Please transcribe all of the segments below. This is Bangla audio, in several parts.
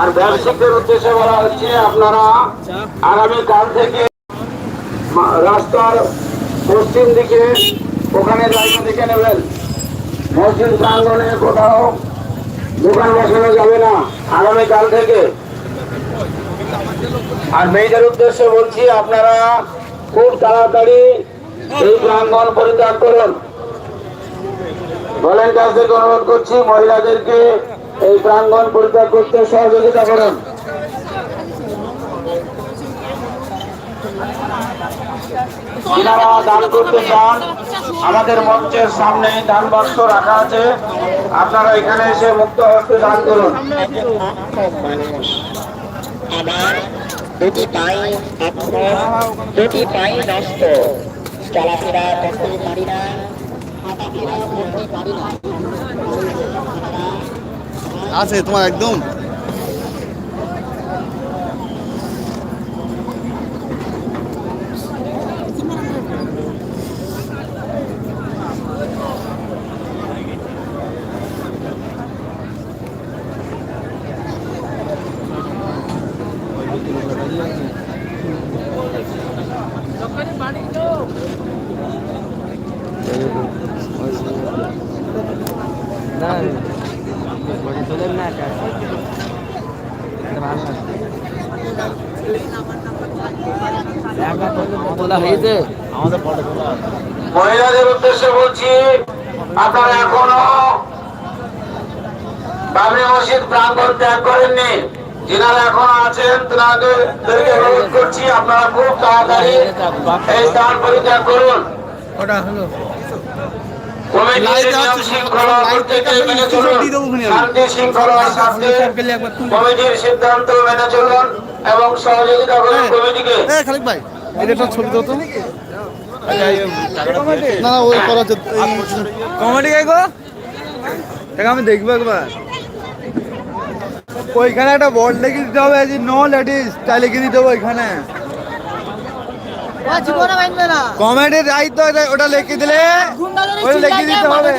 আর ব্যবসায়িকদের উদ্দেশ্যে বলা হচ্ছে, আপনারা আগামীকাল থেকে রাস্তার পশ্চিম দিকে ওখানে জায়গা দেখে নেবেন। মসজিদ প্রাঙ্গনে কোথাও দোকান বসানো যাবে না আগামীকাল থেকে। আর মেয়েদের উদ্দেশ্যে বলছি, আপনারা খুব তাড়াতাড়ি এই প্রাঙ্গন পরিত্যাগ করুন। ভলেন্টিয়ারদেরকে অনুরোধ করছি মহিলাদেরকে এই প্রাঙ্গন পরিত্যাগ করতে সহযোগিতা করুন। দান করতে চান, আমাদের মঞ্চের সামনে দান বাক্স রাখা আছে। আপনারা এখানে এসে মুক্ত হস্তে দান করুন। দুটি পায়ে দুটি নষ্ট। চলাফেরা করতে পারি না। হাঁটাফেরা করতে পারি না আছে একদম মহিলাদের উদ্দেশ্যে বলছি আপনারা এখনও বাবরি মসজিদ প্রাঙ্গণ ত্যাগ করেননি। যিনারা এখনও আছেন তাদেরকে অনুরোধ করছি আপনারা খুব তাড়াতাড়ি এই স্থান পরিত্যাগ করুন। শৃঙ্খলা প্রত্যেকে চলুন। শান্তি শৃঙ্খলার সাথে কমিটির সিদ্ধান্ত মেনে চলুন এবং সহযোগিতা করুন কমিটিকে। খালিক ভাই এটা ছবি দাও তো। না না ওই করা কমেডি গাই গো? এটা আমি দেখব একবার। ওইখানে একটা বোর্ড লিখে দিতে হবে যে নো লেডিস তাই লিখে দিতে হবে ওইখানে। রাইট তো ওটা লিখে দিলে। ওটা লিখে দিতে হবে।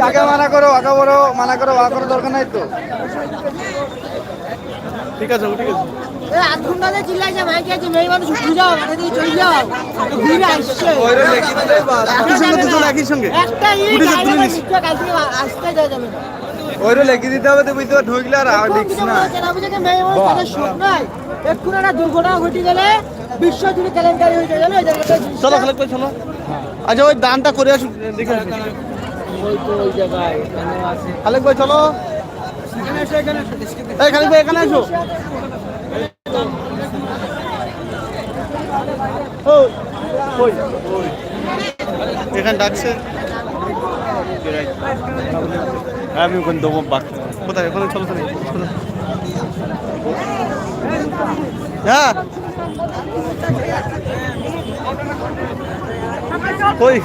যাকে মানা করো আঁকা বড় মানা করো করো দরকার নাই তো। ঠিক আছে ঠিক আছে। দিতে হবে তো বুঝতে ঢুকলে আর না। দুর্ঘটনা ঘটে গেলে বিশ্ব জুড়ে কেলেঙ্কারি হয়ে যাবে জানো চলো খালিক ভাই চলো আচ্ছা ওই দানটা করে আসুন দেখে আসুন খালিক ভাই, চলো। এই খালিক ভাই, এখানে আসো। এখানে ডাকছে। আমি ওখানে দেবো বাক কোথায়? ওখানে চলো চলো। হ্যাঁ। কই?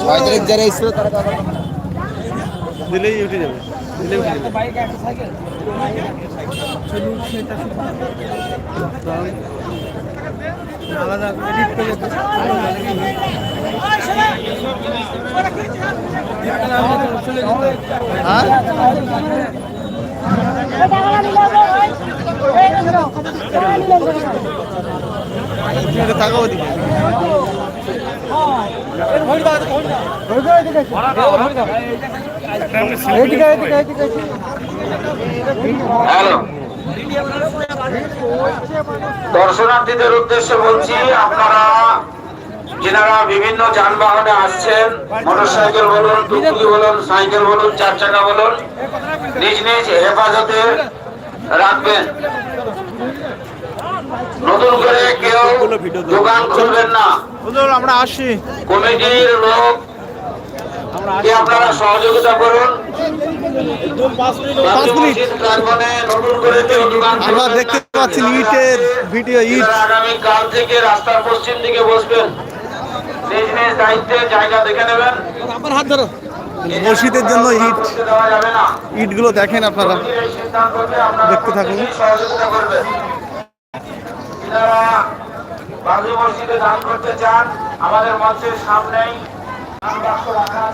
ছয় তারিখ যারা এসেছিল তারা দিলেই উঠে যাবে। দিলেই উঠে যাবে। হ্যাঁ? দর্শনার্থীদের উদ্দেশ্যে বলছি, আপনারা যেনারা বিভিন্ন যানবাহনে আসছেন, মোটরসাইকেল বলুন টুকটুকি বলুন, সাইকেল বলুন, চার চাকা বলুন, নিজ নিজ হেফাজতে রাখবেন। নতুন করে কেউ দোকান খুলবেন না। আমরা আসি। কমিটির লোক আপনারা সহযোগিতা করুন? আমরা খুলবেন দেখতে পাচ্ছি ইটের ভিডিও ইট। থেকে রাস্তার পশ্চিম দিকে বসবেন। নিজ নিজ দায়িত্বে জায়গা দেখে নেবেন। আমার হাত ধরো। মসজিদের জন্য ইট করতে দেওয়া যাবে না। ইটগুলো দেখেন আপনারা। দেখতে থাকুন।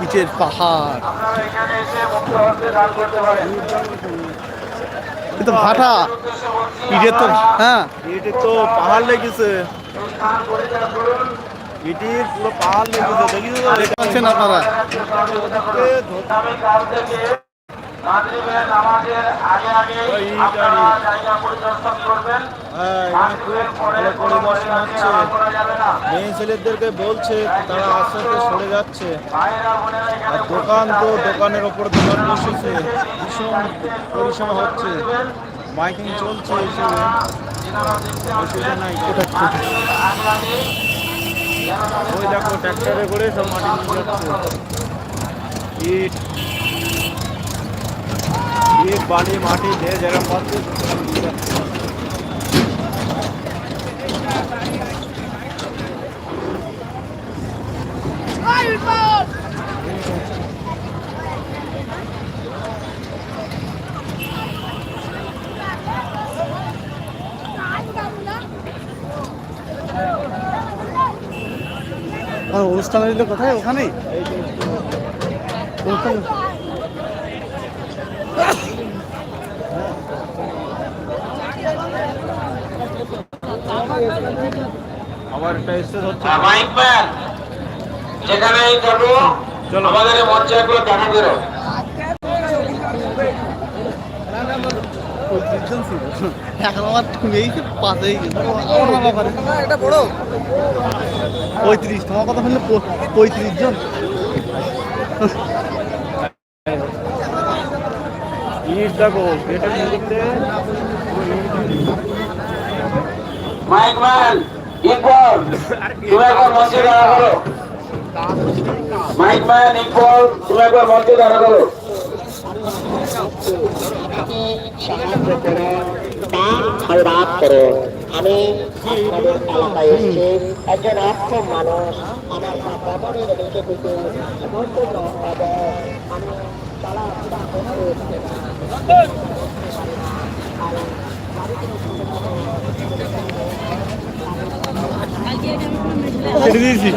ইটের পাহাড়। আপনারা এখানে এসে মুক্ত হস্তে দান করতে পারেন। এ তো ভাটা। ইটের তো হ্যাঁ। ইটের তো পাহাড় লেগেছে। ইটির পুরো পাহাড় লেগেছে দেখিস দেখতে পাচ্ছেন আপনারা হ্যাঁ মেয়ে ছেলেদেরকে বলছে তারা আস্তে আস্তে সরে যাচ্ছে আর দোকান তো দোকানের ওপর দোকান বসেছে ভীষণ পরিষেবা হচ্ছে মাইকিং চলছে হিসেবে অসুবিধা নাই ওই দেখো ট্র্যাক্টরে করে সব মাটি নিয়ে যাচ্ছে। ইট ইট বালি মাটি যে যেরকম পাচ্ছে অনুষ্ঠান হইল কোথায় আবার একটা স্টেজ হচ্ছে মাইক ম্যান যেখানে যাব। আমাদের মঞ্চে একগুলো দেখা দিল পঁয়ত্রিশজন ছিল এখন আমার নামা করে এটা বড় পঁয়ত্রিশ তোমার কথা বললে পঁয়ত্রিশ জন মাইক ম্যান ইকবল তুমি একবার মঞ্চে করো মাইক ম্যান ইকবল তুমি একবার মঞ্চে দাঁড়া করো সাহায্য খয়রাত আমি আপনাদের এলাকায় এসেছি একজন অক্ষম মানুষ আমার বাবারের রেখে দিতে সম্পূর্ণ অভাব। আমি চলাফেরা করতে ছেড়ে দিয়েছি